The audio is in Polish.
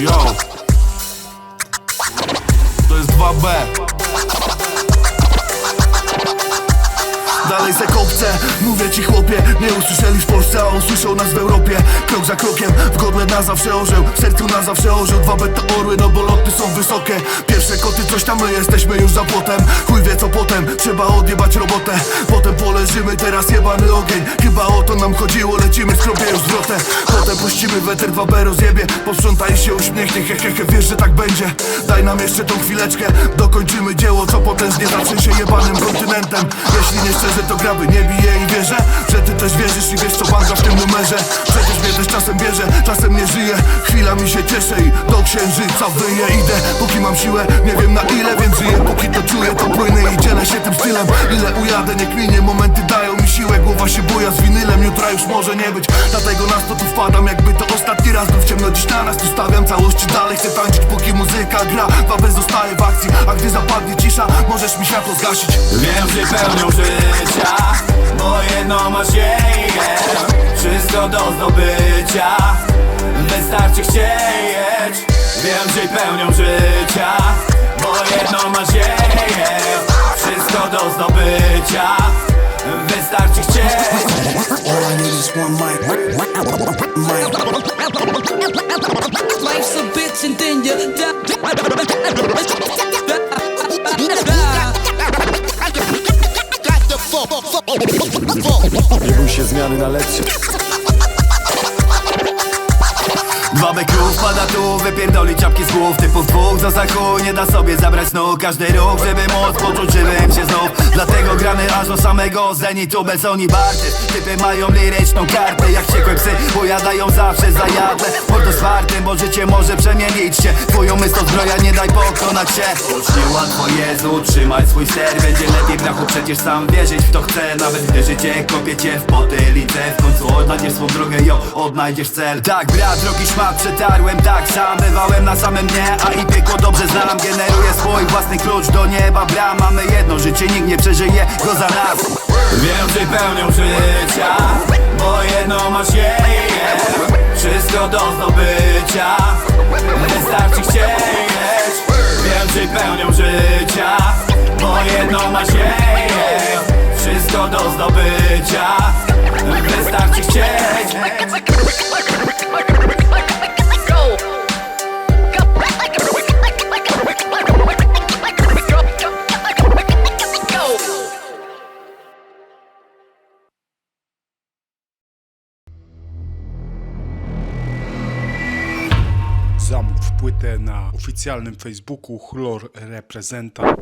Yo. To jest 2B chcę Mówię ci chłopie, nie usłyszeli w Polsce, a usłyszą nas w Europie. Krok za krokiem, w godle na zawsze orzeł. W sercu na zawsze orzeł, dwa beta orły, no bo loty są wysokie. Pierwsze koty, coś tam my jesteśmy już za płotem. Chuj wie co potem, trzeba odjebać robotę. Potem poleżymy, teraz jebany ogień. Chyba o to nam chodziło, lecimy skrobie już zwrotę Potem puścimy weter, dwa B rozjebie. Posprzątaj się, uśmiechnie, he, he, wiesz, że tak będzie. Daj nam jeszcze tą chwileczkę, dokończymy dzieło Co potężnie zacznie się jebanym kontynentem. Jeśli nie szczerze, to graby nie bije i wierzę Że ty też wierzysz i wiesz co banga w tym numerze mi się cieszę i do księżyca wyję Idę, póki mam siłę, nie wiem na ile Więc żyję, póki to czuję, to płynę i dzielę się tym stylem. Ile ujadę, nie kminie, momenty dają mi siłę. Głowa się buja z winylem, jutra już może nie być. Dlatego na to tu wpadam, jakby to ostatni raz. Znów ciemno dziś na nas, tu stawiam całości dalej Chcę tańczyć, póki muzyka gra Babel zostaje w akcji, a gdy zapadnie cisza Możesz mi światło zgasić. Wiem, że pełnią życia Bo jedno masz jej Wszystko do zdobycia Wystarczy chcieć Wiem, że pełnią życia Bo jedno masz jej Wszystko do zdobycia Wystarczy chcieć All I need is one mic. Mic. Life's a bitch and then you die. Nie bój się zmiany na lepsze Dwa beków pada tu, wypierdoli czapki z głów Typów dwóch do zachu, nie da sobie zabrać snu Każdy ruch, żeby móc poczuć żywym się znów Dlatego gramy aż do samego zenitu Bez oni barty, typy mają liryczną kartę Jak wściekłe psy, pojadają zawsze za jadle Mordo zwarty, bo życie może przemienić się Twoją myśl to zbroja, nie daj pokonać się Choć niełatwo jest utrzymać swój ster Będzie lepiej brachu, przecież sam wierzyć w to chcę Nawet gdy życie kopie cię w potylicę W końcu odnajdziesz swą drogę, jo, odnajdziesz cel Tak brat, drogi przetarłem, tak sam Bywałem na samym dnie, a i piekło dobrze znam. Generuję swój własny klucz do nieba bram. Mamy jedno życie, nikt nie przeżyje go za nas. Że pełnią życia, bo jedno masz jej Wszystko do zdobycia, wystarczy chcieć. Że pełnią życia, bo jedno masz jej Wszystko do zdobycia, Zamów płytę na oficjalnym Facebooku Chlor Reprezenta.